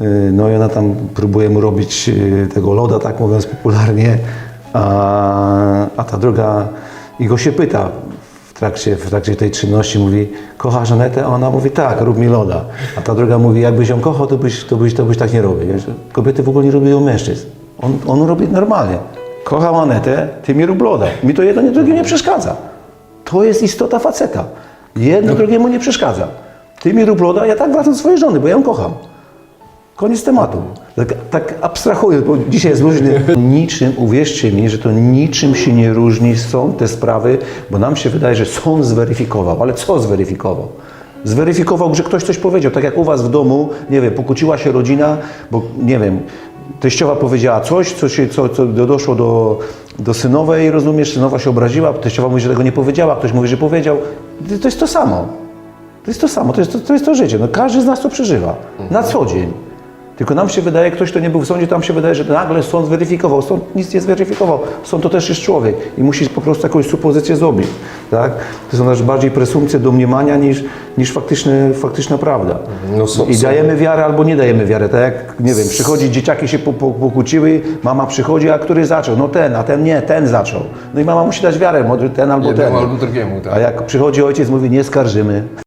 y, no i ona tam próbuje mu robić y, tego loda, tak mówiąc popularnie, a, a ta druga i go się pyta w trakcie, w trakcie tej czynności, mówi, kochasz Anetę? A ona mówi, tak, rób mi loda. A ta druga mówi, jakbyś ją kochał, to byś, to byś, to byś tak nie robił. Kobiety w ogóle nie robią mężczyzn. On, on robi normalnie. Kocham Anetę, ty mi rób loda. Mi to jedno, nie drugie nie przeszkadza. To jest istota faceta. Jedno drugiemu nie przeszkadza. Ty mi rób loda, ja tak wracam do swojej żony, bo ja ją kocham. Koniec tematu. Tak, tak abstrahuję, bo dzisiaj jest luźny. Niczym, uwierzcie mi, że to niczym się nie różni są te sprawy, bo nam się wydaje, że sąd zweryfikował. Ale co zweryfikował? Zweryfikował, że ktoś coś powiedział. Tak jak u was w domu, nie wiem, pokłóciła się rodzina, bo nie wiem, teściowa powiedziała coś, co, się, co, co doszło do, do synowej, rozumiesz, synowa się obraziła, teściowa mówi, że tego nie powiedziała, ktoś mówi, że powiedział. To jest to samo. To jest to samo, to jest to, to, jest to życie. No, każdy z nas to przeżywa na co dzień. Tylko nam się wydaje, ktoś, kto nie był w sądzie, tam się wydaje, że nagle sąd zweryfikował. Sąd nic nie zweryfikował. Sąd to też jest człowiek i musi po prostu jakąś supozycję zrobić. Tak? To są też bardziej presumpcje domniemania niż, niż faktyczny, faktyczna prawda. No, są- I dajemy wiarę albo nie dajemy wiarę. Tak jak, nie wiem, przychodzi, dzieciaki się po, po, pokłóciły, mama przychodzi, a który zaczął? No ten, a ten nie, ten zaczął. No i mama musi dać wiarę, może ten albo Jednemu ten. albo drugiemu, tak. A jak przychodzi ojciec, mówi, nie skarżymy.